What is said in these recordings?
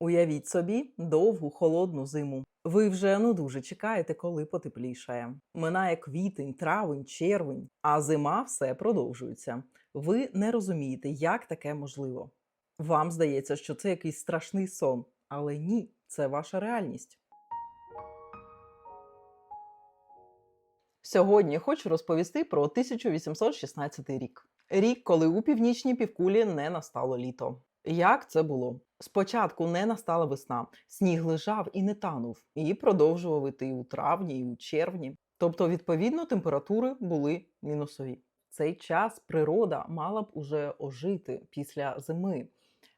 Уявіть собі довгу холодну зиму. Ви вже ну дуже чекаєте, коли потеплішає. Минає квітень, травень, червень, а зима все продовжується. Ви не розумієте, як таке можливо. Вам здається, що це якийсь страшний сон, але ні, це ваша реальність. Сьогодні хочу розповісти про 1816 рік. Рік, коли у північній півкулі не настало літо. Як це було? Спочатку не настала весна, сніг лежав і не танув, і продовжував іти у травні і у червні. Тобто, відповідно, температури були мінусові. Цей час природа мала б уже ожити після зими,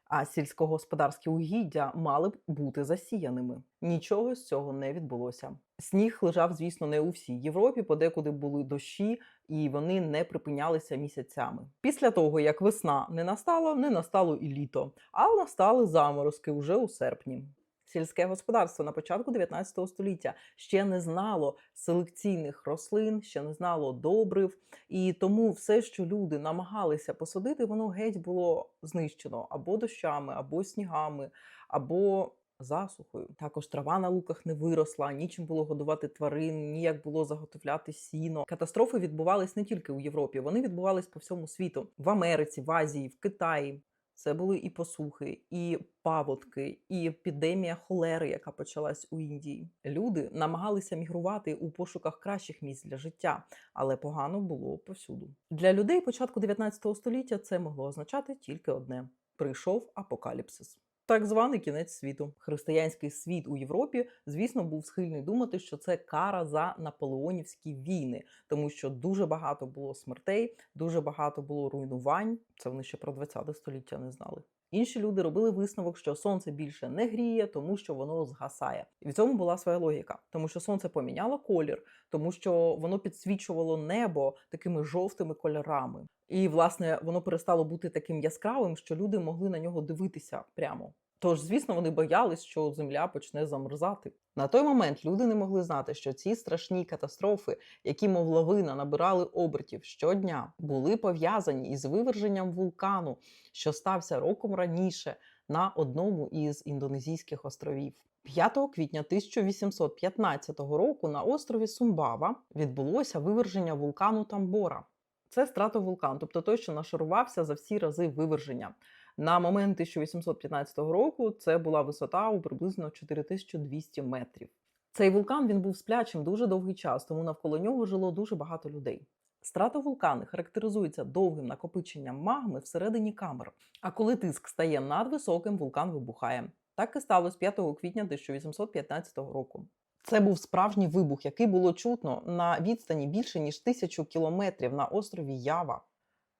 а сільськогосподарські угіддя мали б бути засіяними. Нічого з цього не відбулося. Сніг лежав, звісно, не у всій Європі, подекуди були дощі, і вони не припинялися місяцями. Після того, як весна не настала, не настало і літо, а настали заморозки уже у серпні. Сільське господарство на початку 19 століття ще не знало селекційних рослин, ще не знало добрив, і тому все, що люди намагалися посадити, воно геть було знищено або дощами, або снігами, або засухою. Також трава на луках не виросла, нічим було годувати тварин, ніяк було заготовляти сіно. Катастрофи відбувались не тільки у Європі, вони відбувались по всьому світу в Америці, в Азії, в Китаї. Це були і посухи, і паводки, і епідемія холери, яка почалась у Індії. Люди намагалися мігрувати у пошуках кращих місць для життя, але погано було повсюду. Для людей початку 19 століття це могло означати тільки одне: прийшов апокаліпсис. Так званий кінець світу. Християнський світ у Європі, звісно, був схильний думати, що це кара за наполеонівські війни, тому що дуже багато було смертей, дуже багато було руйнувань. Це вони ще про 20 століття не знали. Інші люди робили висновок, що сонце більше не гріє, тому що воно згасає. І в цьому була своя логіка, тому що сонце поміняло колір, тому що воно підсвічувало небо такими жовтими кольорами. І, власне, воно перестало бути таким яскравим, що люди могли на нього дивитися прямо. Тож, звісно, вони боялись, що земля почне замерзати. На той момент люди не могли знати, що ці страшні катастрофи, які, мов лавина, набирали обертів щодня, були пов'язані із виверженням вулкану, що стався роком раніше на одному із індонезійських островів. 5 квітня 1815 року на острові Сумбава відбулося виверження вулкану Тамбора. Це стратовулкан, тобто той, що нашарувався за всі рази виверження. На момент 1815 року це була висота у приблизно 4200 метрів. Цей вулкан він був сплячим дуже довгий час, тому навколо нього жило дуже багато людей. Стратовулкани характеризуються довгим накопиченням магми всередині камер. А коли тиск стає надвисоким, вулкан вибухає. Так і сталося 5 квітня 1815 року. Це був справжній вибух, який було чутно на відстані більше ніж тисячу кілометрів на острові Ява.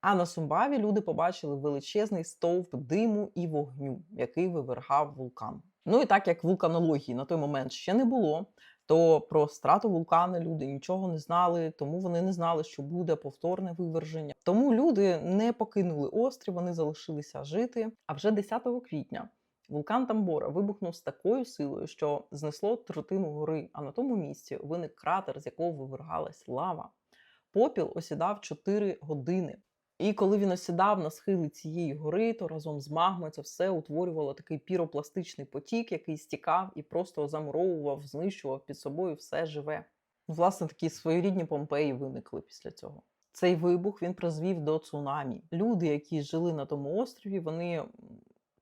А на Сумбаві люди побачили величезний стовп диму і вогню, який вивергав вулкан. Ну і так як вулканології на той момент ще не було, то про страту вулкани люди нічого не знали, тому вони не знали, що буде повторне виверження. Тому люди не покинули острів, вони залишилися жити. А вже 10 квітня вулкан Тамбора вибухнув з такою силою, що знесло третину гори, а на тому місці виник кратер, з якого вивергалась лава. Попіл осідав 4 години. І коли він осідав на схили цієї гори, то разом з магмою це все утворювало такий піропластичний потік, який стікав і просто замуровував, знищував під собою все живе. Власне, такі своєрідні помпеї виникли після цього. Цей вибух він призвів до цунамі. Люди, які жили на тому острові, вони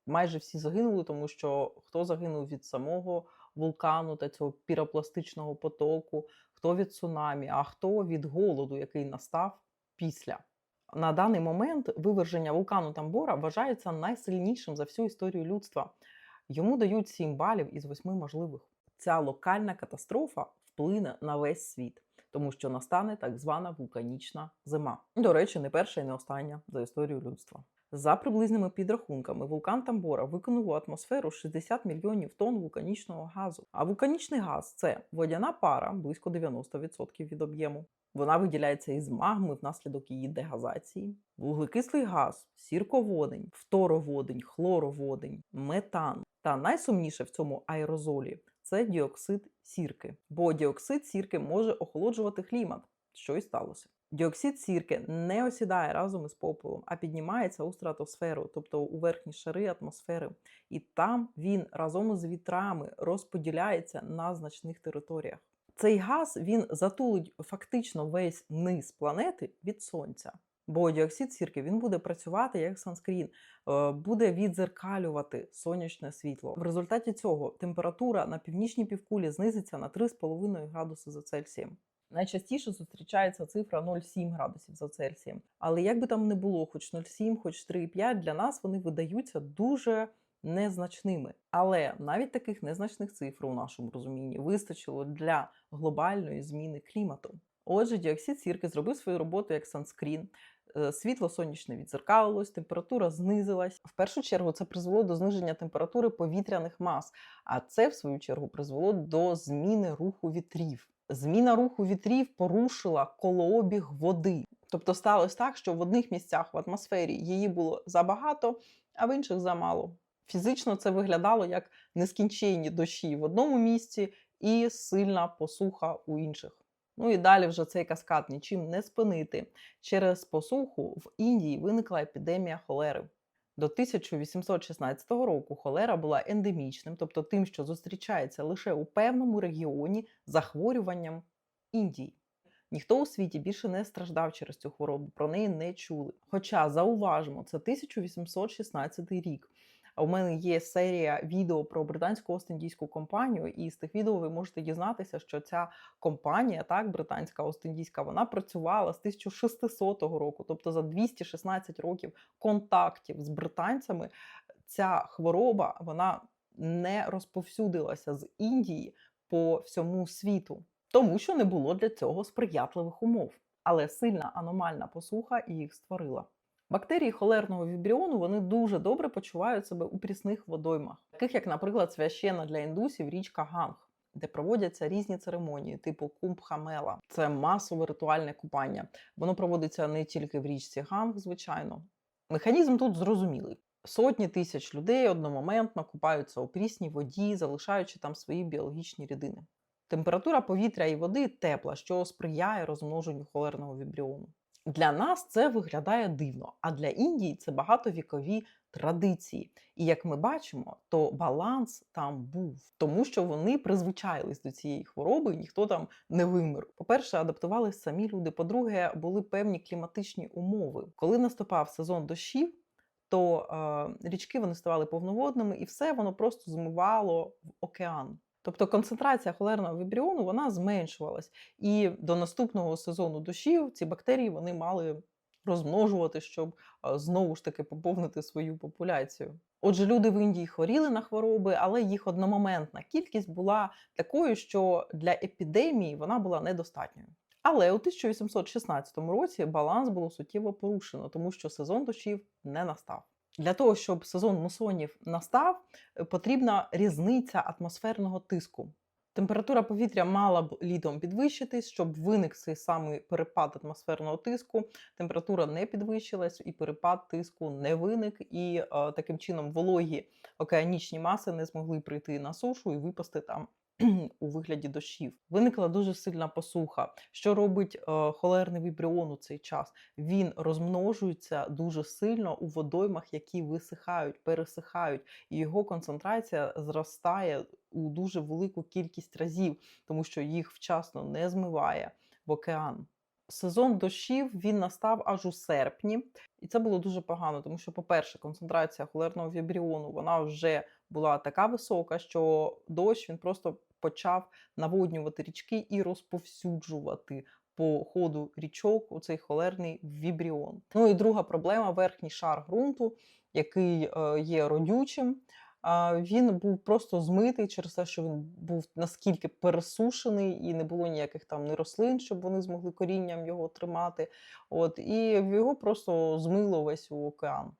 майже всі загинули, тому що хто загинув від самого вулкану та цього піропластичного потоку, хто від цунамі, а хто від голоду, який настав після. На даний момент виверження вулкану Тамбора вважається найсильнішим за всю історію людства. Йому дають 7 балів із 8 можливих. Ця локальна катастрофа вплине на весь світ, тому що настане так звана вулканічна зима. До речі, не перша і не остання за історію людства. За приблизними підрахунками, вулкан Тамбора виконав у атмосферу 60 мільйонів тонн вулканічного газу. А вулканічний газ це водяна пара, близько 90% від об'єму. Вона виділяється із магми внаслідок її дегазації. Вуглекислий газ, сірководень, фтороводень, хлороводень, метан. Та найсумніше в цьому аерозолі це діоксид сірки. Бо діоксид сірки може охолоджувати клімат, що й сталося. Діоксид сірки не осідає разом із попелом, а піднімається у стратосферу, тобто у верхні шари атмосфери. І там він разом із вітрами розподіляється на значних територіях. Цей газ він затулить фактично весь низ планети від сонця. Бо діоксид сірки він буде працювати як санскрін, е, буде відзеркалювати сонячне світло. В результаті цього температура на північній півкулі знизиться на 3,5 градуси за Цельсієм. Найчастіше зустрічається цифра 0,7 градусів за Цельсієм. Але як би там не було, хоч 0,7, хоч 3,5, для нас вони видаються дуже незначними. Але навіть таких незначних цифр у нашому розумінні вистачило для глобальної зміни клімату. Отже, діоксид сірки зробив свою роботу як санскрін. Е, Світло сонячне відзеркалилось, температура знизилась. В першу чергу це призвело до зниження температури повітряних мас, а це, в свою чергу, призвело до зміни руху вітрів. Зміна руху вітрів порушила колообіг води. Тобто сталося так, що в одних місцях в атмосфері її було забагато, а в інших замало. Фізично це виглядало як нескінченні дощі в одному місці і сильна посуха у інших. Ну і далі вже цей каскад нічим не спинити. Через посуху в Індії виникла епідемія холери. До 1816 року холера була ендемічним, тобто тим, що зустрічається лише у певному регіоні захворюванням Індії. Ніхто у світі більше не страждав через цю хворобу, про неї не чули. Хоча зауважимо, це 1816 рік. У мене є серія відео про британську Ост-Індійську компанію, і з тих відео ви можете дізнатися, що ця компанія, так, британська Ост-Індійська, вона працювала з 1600 року, тобто за 216 років контактів з британцями. Ця хвороба вона не розповсюдилася з Індії по всьому світу, тому що не було для цього сприятливих умов. Але сильна аномальна посуха їх створила. Бактерії холерного вібріону вони дуже добре почувають себе у прісних водоймах, таких як, наприклад, священна для індусів річка Ганг, де проводяться різні церемонії, типу кумбхамела. Це масове ритуальне купання. Воно проводиться не тільки в річці Ганг, звичайно. Механізм тут зрозумілий. Сотні тисяч людей одномоментно купаються у прісній воді, залишаючи там свої біологічні рідини. Температура повітря і води тепла, що сприяє розмноженню холерного вібріону. Для нас це виглядає дивно, а для Індії це багатовікові традиції. І як ми бачимо, то баланс там був, тому що вони призвичаїлись до цієї хвороби, ніхто там не вимер. По-перше, адаптувалися самі люди. По-друге, були певні кліматичні умови. Коли наступав сезон дощів, то е, річки вони ставали повноводними, і все воно просто змивало в океан. Тобто концентрація холерного вібріону вона зменшувалась. І до наступного сезону дощів ці бактерії вони мали розмножувати, щоб знову ж таки поповнити свою популяцію. Отже, люди в Індії хворіли на хвороби, але їх одномоментна кількість була такою, що для епідемії вона була недостатньою. Але у 1816 році баланс було суттєво порушено, тому що сезон дощів не настав. Для того, щоб сезон мусонів настав, е, потрібна різниця атмосферного тиску. Температура повітря мала б літом підвищитись, щоб виник цей самий перепад атмосферного тиску. Температура не підвищилась, і перепад тиску не виник. І е, таким чином вологі океанічні маси не змогли прийти на сушу і випасти там у вигляді дощів. Виникла дуже сильна посуха. Що робить е, холерний вібріон у цей час? Він розмножується дуже сильно у водоймах, які висихають, пересихають, і його концентрація зростає у дуже велику кількість разів, тому що їх вчасно не змиває в океан. Сезон дощів він настав аж у серпні, і це було дуже погано, тому що, по-перше, концентрація холерного вібріону вона вже була така висока, що дощ він просто почав наводнювати річки і розповсюджувати по ходу річок у цей холерний вібріон. Ну і друга проблема верхній шар ґрунту, який е, є родючим. Він був просто змитий через те, що він був наскільки пересушений, і не було ніяких там ні рослин, щоб вони змогли корінням його тримати. От і його просто змило весь у океан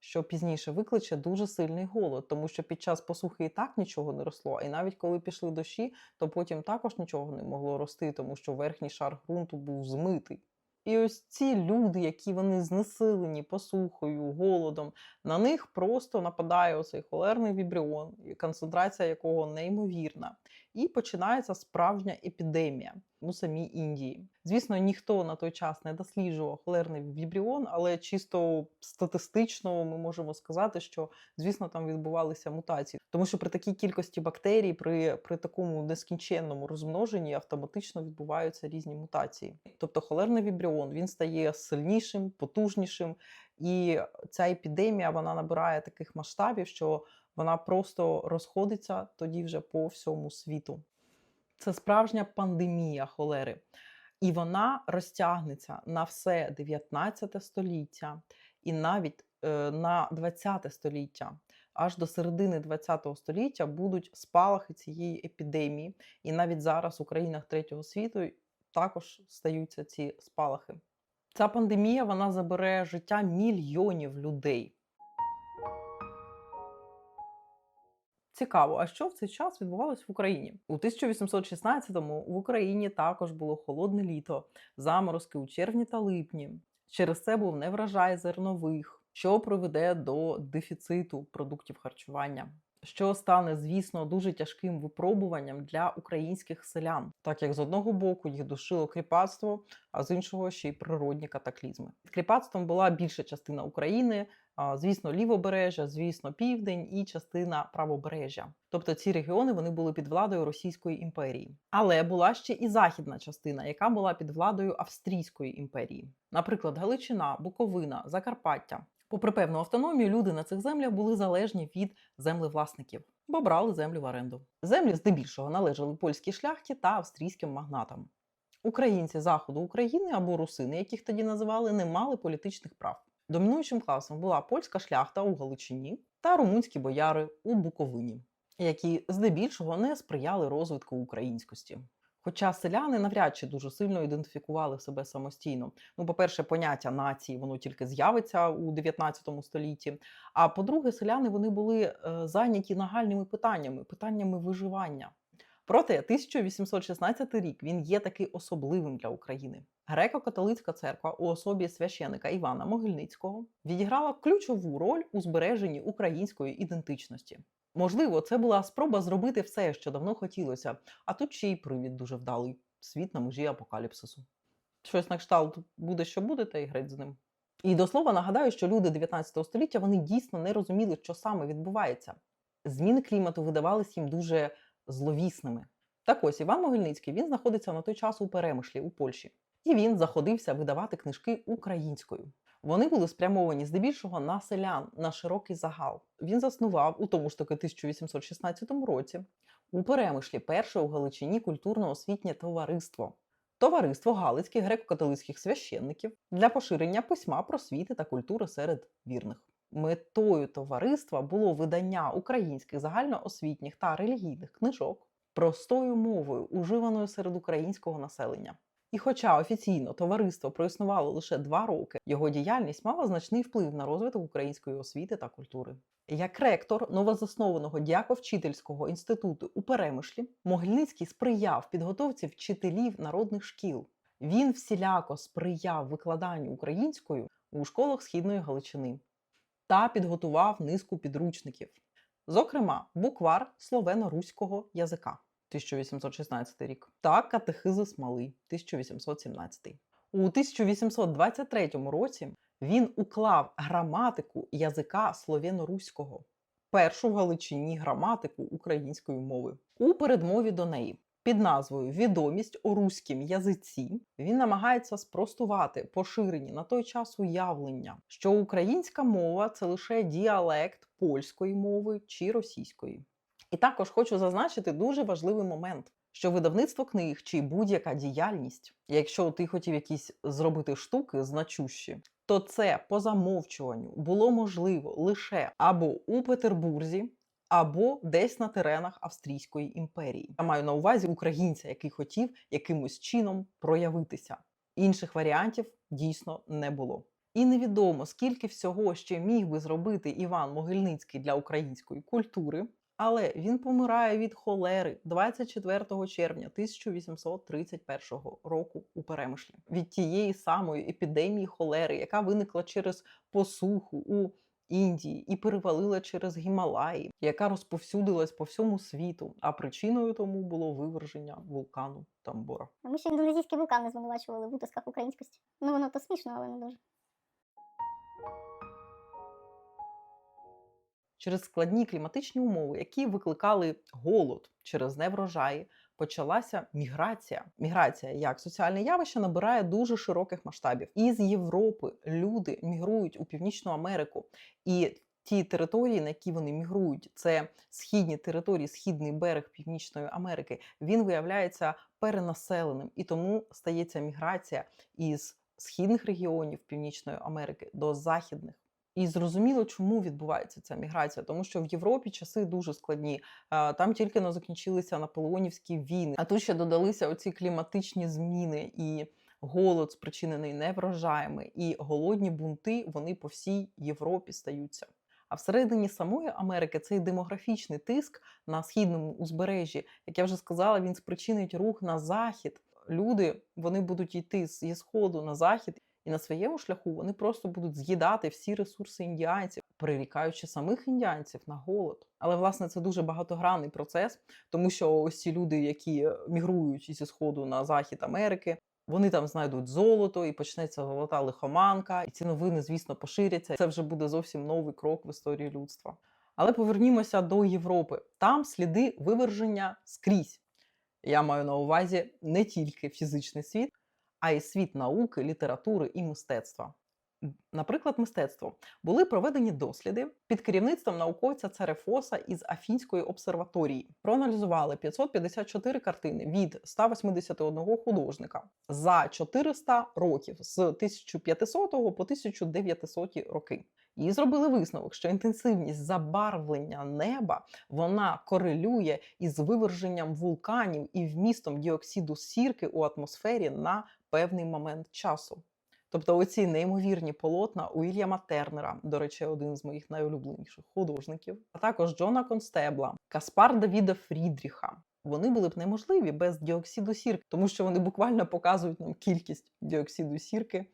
що пізніше викличе дуже сильний голод, тому що під час посухи і так нічого не росло, і навіть коли пішли дощі, то потім також нічого не могло рости, тому що верхній шар ґрунту був змитий. І ось ці люди, які вони знесилені посухою, голодом, на них просто нападає оцей холерний вібріон, концентрація якого неймовірна. І починається справжня епідемія у самій Індії. Звісно, ніхто на той час не досліджував холерний вібріон, але чисто статистично ми можемо сказати, що звісно там відбувалися мутації, тому що при такій кількості бактерій, при, при такому нескінченному розмноженні автоматично відбуваються різні мутації. Тобто холерний вібріон він стає сильнішим, потужнішим, і ця епідемія вона набирає таких масштабів, що вона просто розходиться тоді вже по всьому світу. Це справжня пандемія холери. І вона розтягнеться на все 19 століття і навіть е, на 20 століття. Аж до середини 20 століття будуть спалахи цієї епідемії. І навіть зараз у країнах третього світу також стаються ці спалахи. Ця пандемія вона забере життя мільйонів людей. Цікаво, а що в цей час відбувалось в Україні? У 1816-му в Україні також було холодне літо, заморозки у червні та липні. Через це був неврожай зернових, що приведе до дефіциту продуктів харчування. Що стане, звісно, дуже тяжким випробуванням для українських селян, так як з одного боку їх душило кріпацтво, а з іншого ще й природні катаклізми. Кріпацтвом була більша частина України, звісно, лівобережжя, звісно, південь і частина правобережжя. Тобто ці регіони вони були під владою Російської імперії. Але була ще і західна частина, яка була під владою Австрійської імперії, наприклад, Галичина, Буковина, Закарпаття. Попри певну автономію, люди на цих землях були залежні від землевласників, бо брали землю в оренду. Землі здебільшого належали польській шляхті та австрійським магнатам. Українці заходу України або русини, яких тоді називали, не мали політичних прав. Домінуючим класом була польська шляхта у Галичині та румунські бояри у Буковині, які здебільшого не сприяли розвитку українськості. Хоча селяни навряд чи дуже сильно ідентифікували себе самостійно. Ну, по-перше, поняття нації воно тільки з'явиться у 19 столітті. А по-друге, селяни вони були е, зайняті нагальними питаннями, питаннями виживання. Проте 1816 рік він є таки особливим для України. Греко-католицька церква у особі священика Івана Могильницького відіграла ключову роль у збереженні української ідентичності. Можливо, це була спроба зробити все, що давно хотілося, а тут ще й привід дуже вдалий світ на межі апокаліпсису. Щось на кшталт буде, що буде, та й греть з ним. І до слова нагадаю, що люди 19 століття вони дійсно не розуміли, що саме відбувається. Зміни клімату видавались їм дуже зловісними. Так ось Іван Могильницький він знаходиться на той час у Перемишлі у Польщі, і він заходився видавати книжки українською. Вони були спрямовані здебільшого на селян, на широкий загал. Він заснував у тому ж таки 1816 році у Перемишлі перше у Галичині культурно-освітнє товариство. Товариство Галицьких греко-католицьких священників для поширення письма, просвіти та культури серед вірних. Метою товариства було видання українських загальноосвітніх та релігійних книжок простою мовою, уживаною серед українського населення. І хоча офіційно товариство проіснувало лише два роки, його діяльність мала значний вплив на розвиток української освіти та культури. Як ректор новозаснованого дяковчительського інституту у Перемишлі, Могильницький сприяв підготовці вчителів народних шкіл. Він всіляко сприяв викладанню українською у школах Східної Галичини та підготував низку підручників, зокрема, буквар словено-руського язика. 1816 рік, та катехизи Смоли 1817. У 1823 році він уклав граматику язика слов'яно-руського, першу в Галичині граматику української мови. У передмові до неї під назвою Відомість у руськім язиці він намагається спростувати поширені на той час уявлення, що українська мова це лише діалект польської мови чи російської. І також хочу зазначити дуже важливий момент, що видавництво книг чи будь-яка діяльність, якщо ти хотів якісь зробити штуки значущі, то це по замовчуванню було можливо лише або у Петербурзі, або десь на теренах Австрійської імперії. Я маю на увазі українця, який хотів якимось чином проявитися. Інших варіантів дійсно не було. І невідомо, скільки всього ще міг би зробити Іван Могильницький для української культури. Але він помирає від холери 24 червня 1831 року у Перемишлі від тієї самої епідемії холери, яка виникла через посуху у Індії і перевалила через Гімалаї, яка розповсюдилась по всьому світу. А причиною тому було виверження вулкану Тамбора. Ми ще індонезійський вулкан не звинувачували в утисках українськості. Ну воно то смішно, але не дуже. Через складні кліматичні умови, які викликали голод через неврожаї, почалася міграція. Міграція як соціальне явище набирає дуже широких масштабів. Із Європи люди мігрують у Північну Америку, і ті території, на які вони мігрують, це східні території, східний берег Північної Америки. Він виявляється перенаселеним, і тому стається міграція із східних регіонів Північної Америки до західних. І зрозуміло, чому відбувається ця міграція, тому що в Європі часи дуже складні. Там тільки но закінчилися наполеонівські війни, а тут ще додалися оці кліматичні зміни і голод, спричинений неврожаями, і голодні бунти вони по всій Європі стаються. А всередині самої Америки цей демографічний тиск на східному узбережжі, як я вже сказала, він спричинить рух на захід. Люди вони будуть йти зі сходу на захід, і на своєму шляху вони просто будуть з'їдати всі ресурси індіанців, прирікаючи самих індіанців на голод. Але власне це дуже багатогранний процес, тому що ось ці люди, які мігрують зі сходу на захід Америки, вони там знайдуть золото і почнеться золота лихоманка, і ці новини, звісно, поширяться. Це вже буде зовсім новий крок в історії людства. Але повернімося до Європи. Там сліди виверження скрізь. Я маю на увазі не тільки фізичний світ, а й світ науки, літератури і мистецтва. Наприклад, мистецтво були проведені досліди під керівництвом науковця Церефоса із Афінської обсерваторії. Проаналізували 554 картини від 181 художника за 400 років з 1500 по 1900 роки. І зробили висновок, що інтенсивність забарвлення неба вона корелює із виверженням вулканів і вмістом діоксиду сірки у атмосфері на певний момент часу. Тобто оці неймовірні полотна Уільяма Тернера, до речі, один з моїх найулюбленіших художників, а також Джона Констебла, Каспар Давіда Фрідріха. Вони були б неможливі без діоксиду сірки, тому що вони буквально показують нам кількість діоксиду сірки,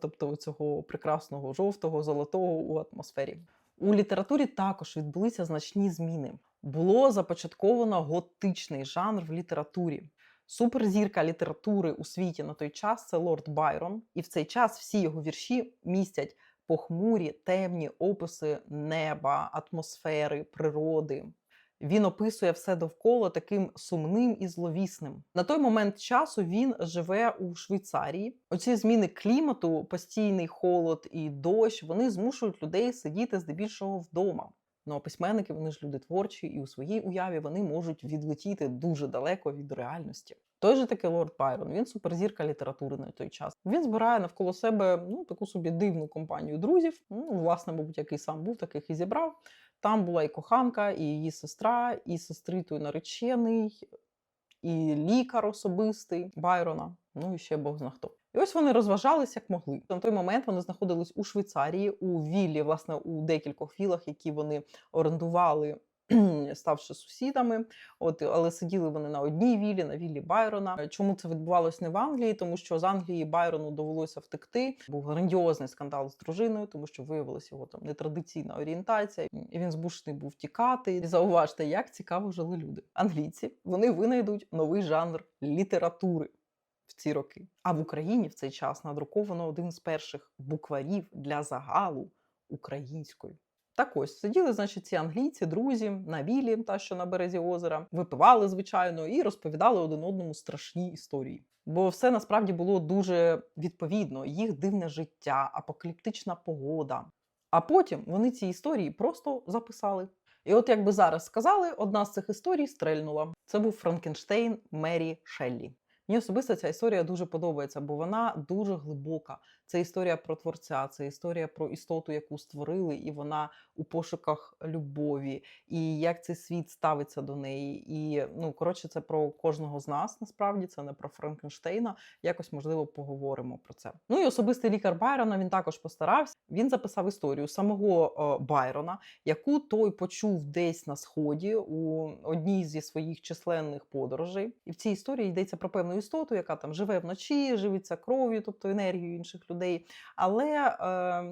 тобто цього прекрасного жовтого, золотого у атмосфері. У літературі також відбулися значні зміни. Було започатковано готичний жанр в літературі. Суперзірка літератури у світі на той час це Лорд Байрон, і в цей час всі його вірші містять похмурі, темні описи неба, атмосфери, природи. Він описує все довкола таким сумним і зловісним. На той момент часу він живе у Швейцарії. Оці зміни клімату, постійний холод і дощ, вони змушують людей сидіти здебільшого вдома. Ну а письменники вони ж люди творчі, і у своїй уяві вони можуть відлетіти дуже далеко від реальності. Той же таки Лорд Байрон, він суперзірка літератури на той час. Він збирає навколо себе ну таку собі дивну компанію друзів. Ну, власне, мабуть, який сам був, таких і зібрав. Там була і коханка, і її сестра, і сестри той наречений, і лікар особистий Байрона. Ну і ще Бог зна хто. І ось вони розважались як могли. На той момент вони знаходились у Швейцарії, у віллі, власне, у декількох вілах, які вони орендували, ставши сусідами. От, але сиділи вони на одній віллі, на віллі Байрона. Чому це відбувалось не в Англії? Тому що з Англії Байрону довелося втекти. Був грандіозний скандал з дружиною, тому що виявилася його там нетрадиційна орієнтація, і він змушений був тікати. І зауважте, як цікаво жили люди. Англійці вони винайдуть новий жанр літератури в ці роки. А в Україні в цей час надруковано один з перших букварів для загалу українською. Так ось сиділи, значить, ці англійці, друзі на вілі, та що на березі озера, випивали, звичайно, і розповідали один одному страшні історії. Бо все насправді було дуже відповідно: їх дивне життя, апокаліптична погода. А потім вони ці історії просто записали. І от, як би зараз сказали, одна з цих історій стрельнула. Це був Франкенштейн Мері Шеллі. Мені особисто ця історія дуже подобається, бо вона дуже глибока. Це історія про творця, це історія про істоту, яку створили, і вона у пошуках любові, і як цей світ ставиться до неї. І ну коротше, це про кожного з нас. Насправді це не про Франкенштейна. Якось можливо поговоримо про це. Ну і особистий лікар Байрона він також постарався. Він записав історію самого е, Байрона, яку той почув десь на сході у одній зі своїх численних подорожей. І в цій історії йдеться про певну істоту, яка там живе вночі, живиться кров'ю, тобто енергією інших людей. Людей. Але е,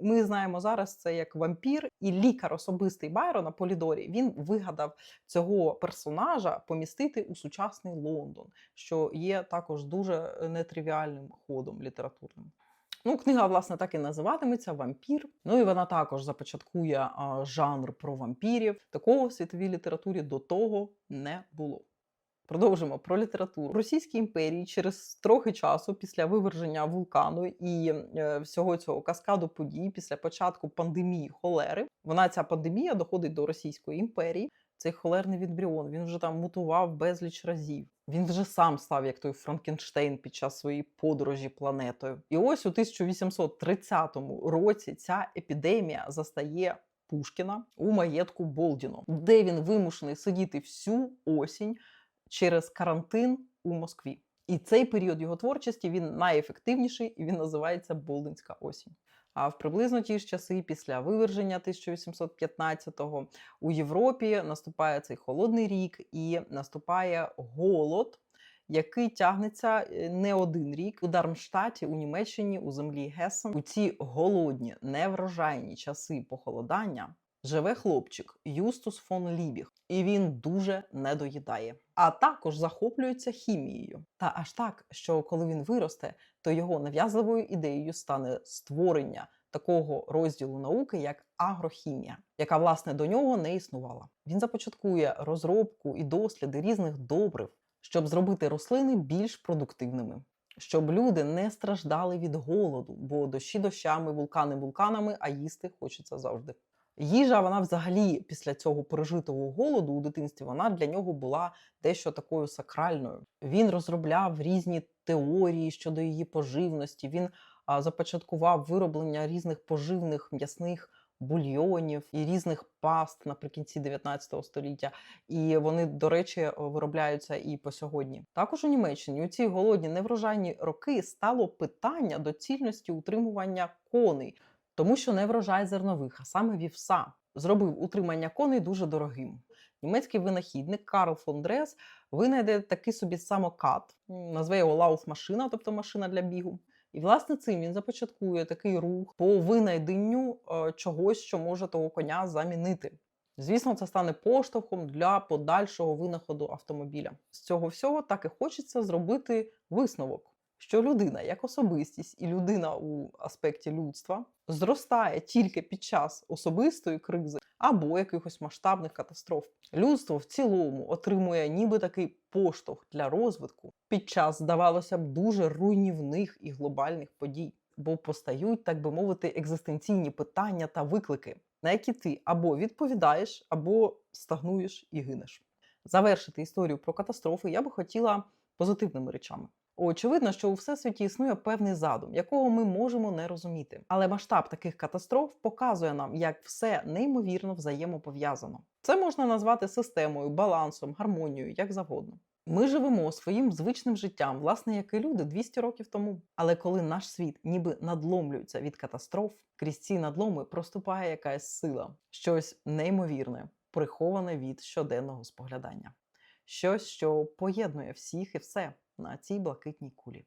ми знаємо зараз це як вампір, і лікар особистий Байрона Полідорі він вигадав цього персонажа помістити у сучасний Лондон, що є також дуже нетривіальним ходом літературним. Ну, книга, власне, так і називатиметься Вампір. Ну і вона також започаткує а, жанр про вампірів. Такого в світовій літературі до того не було. Продовжимо про літературу. Російській імперії через трохи часу після виверження вулкану і е, всього цього каскаду подій після початку пандемії холери. Вона ця пандемія доходить до Російської імперії. Цей холерний відбріон він вже там мутував безліч разів. Він вже сам став як той Франкенштейн під час своєї подорожі планетою. І ось у 1830 році ця епідемія застає Пушкіна у маєтку Болдіно, де він вимушений сидіти всю осінь через карантин у Москві. І цей період його творчості він найефективніший і він називається Болдинська осінь. А в приблизно ті ж часи після виверження 1815-го у Європі наступає цей холодний рік і наступає голод, який тягнеться е, не один рік у Дармштаті, у Німеччині, у землі Гесен. У ці голодні, неврожайні часи похолодання живе хлопчик Юстус фон Лібіг, і він дуже недоїдає, а також захоплюється хімією. Та аж так, що коли він виросте, то його нав'язливою ідеєю стане створення такого розділу науки, як агрохімія, яка власне до нього не існувала. Він започаткує розробку і досліди різних добрив, щоб зробити рослини більш продуктивними. Щоб люди не страждали від голоду, бо дощі дощами, вулкани вулканами, а їсти хочеться завжди. Їжа, вона взагалі після цього пережитого голоду у дитинстві, вона для нього була дещо такою сакральною. Він розробляв різні теорії щодо її поживності. Він а, започаткував вироблення різних поживних м'ясних бульйонів і різних паст наприкінці 19 століття. І вони, до речі, виробляються і по сьогодні. Також у Німеччині у ці голодні неврожайні роки стало питання доцільності утримування коней тому що не врожай зернових, а саме вівса, зробив утримання коней дуже дорогим. Німецький винахідник Карл фон Дрес винайде такий собі самокат, назве його лауф-машина, тобто машина для бігу. І, власне, цим він започаткує такий рух по винайденню е, чогось, що може того коня замінити. Звісно, це стане поштовхом для подальшого винаходу автомобіля. З цього всього так і хочеться зробити висновок що людина як особистість і людина у аспекті людства зростає тільки під час особистої кризи або якихось масштабних катастроф. Людство в цілому отримує ніби такий поштовх для розвитку під час, здавалося б, дуже руйнівних і глобальних подій, бо постають, так би мовити, екзистенційні питання та виклики, на які ти або відповідаєш, або стагнуєш і гинеш. Завершити історію про катастрофи я би хотіла позитивними речами. Очевидно, що у всесвіті існує певний задум, якого ми можемо не розуміти. Але масштаб таких катастроф показує нам, як все неймовірно взаємопов'язано. Це можна назвати системою, балансом, гармонією, як завгодно. Ми живемо своїм звичним життям, власне, як і люди 200 років тому. Але коли наш світ ніби надломлюється від катастроф, крізь ці надломи проступає якась сила, щось неймовірне, приховане від щоденного споглядання, щось, що поєднує всіх і все на цій блакитній кулі.